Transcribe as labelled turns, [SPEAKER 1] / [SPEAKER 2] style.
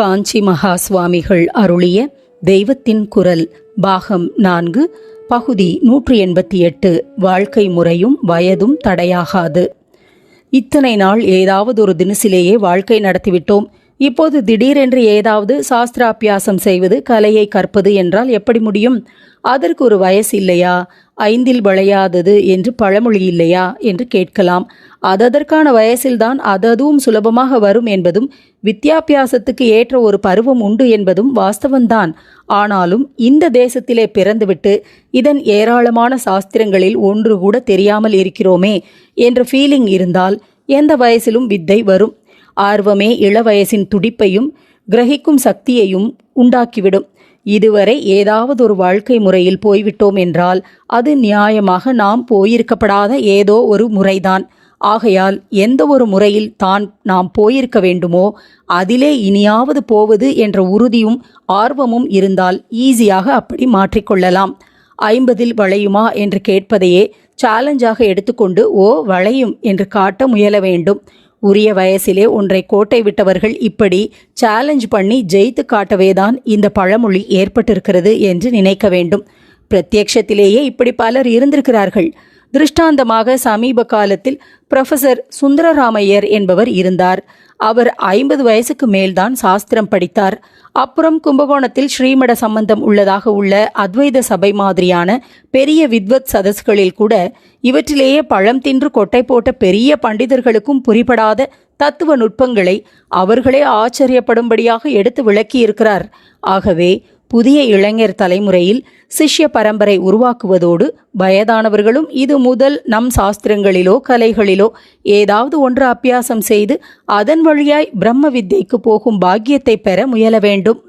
[SPEAKER 1] காஞ்சி மகா சுவாமிகள் அருளிய தெய்வத்தின் குரல் பாகம் நான்கு பகுதி நூற்றி எண்பத்தி எட்டு வாழ்க்கை முறையும் வயதும் தடையாகாது. இத்தனை நாள் ஏதாவது ஒரு தினசிலேயே வாழ்க்கை நடத்திவிட்டோம். இப்போது திடீரென்று ஏதாவது சாஸ்திராபியாசம் செய்வது கலையை கற்பது என்றால் எப்படி முடியும்? அதற்கு ஒரு வயசு இல்லையா? ஐந்தில் விளையாதது என்று பழமொழி இல்லையா? என்று கேட்கலாம். அததற்கான வயசில்தான் அததுவும் சுலபமாக வரும் என்பதும் வித்யாபியாசத்துக்கு ஏற்ற ஒரு பருவம் உண்டு என்பதும் வாஸ்தவந்தான். ஆனாலும் இந்த தேசத்திலே பிறந்துவிட்டு இதன் ஏராளமான சாஸ்திரங்களில் ஒன்று கூட தெரியாமல் இருக்கிறோமே என்ற ஃபீலிங் இருந்தால் எந்த வயசிலும் வித்தை வரும். ஆர்வமே இளவயசின் துடிப்பையும் கிரகிக்கும் சக்தியையும் உண்டாக்கிவிடும். இதுவரை ஏதாவது ஒரு வாழ்க்கை முறையில் போய்விட்டோம் என்றால் அது நியாயமாக நாம் போயிருக்கப்படாத ஏதோ ஒரு முறைதான். ஆகையால் எந்த ஒரு முறையில் தான் நாம் போயிருக்க வேண்டுமோ அதிலே இனியாவது போவது என்ற உறுதியும் ஆர்வமும் இருந்தால் ஈஸியாக அப்படி மாற்றிக்கொள்ளலாம். ஐம்பதில் வளையுமா என்று கேட்பதையே சேலஞ்சாக எடுத்துக்கொண்டு ஓ வளையும் என்று காட்ட முயல வேண்டும். உரிய வயசிலே ஒன்றை கோட்டை விட்டவர்கள் இப்படி சேலஞ்ச் பண்ணி ஜெயித்து காட்டவேதான் இந்த பழமொழி ஏற்பட்டிருக்கிறது என்று நினைக்க வேண்டும். பிரத்யக்ஷத்திலேயே இப்படி பலர் இருந்திருக்கிறார்கள். திருஷ்டாந்தமாக சமீப காலத்தில் புரொஃபசர் சுந்தரராமையர் என்பவர் இருந்தார். அவர் ஐம்பது வயசுக்கு மேல்தான் சாஸ்திரம் படித்தார். அப்புறம் கும்பகோணத்தில் ஸ்ரீமட சம்பந்தம் உள்ளதாக உள்ள அத்வைத சபை மாதிரியான பெரிய வித்வத் சதஸ்களில் கூட இவற்றிலேயே பழம் தின்று கொட்டை போட்ட பெரிய பண்டிதர்களுக்கும் புரிபடாத தத்துவ நுட்பங்களை அவர்களே ஆச்சரியப்படும்படியாக எடுத்து விளக்கியிருக்கிறார். ஆகவே புதிய இளைஞர் தலைமுறையில் சிஷ்ய பரம்பரை உருவாக்குவதோடு வயதானவர்களும் இது முதல் நம் சாஸ்திரங்களிலோ கலைகளிலோ ஏதாவது ஒன்று அபியாசம் செய்து அதன் வழியாய் பிரம்ம வித்தைக்கு போகும் பாக்கியத்தை பெற முயல வேண்டும்.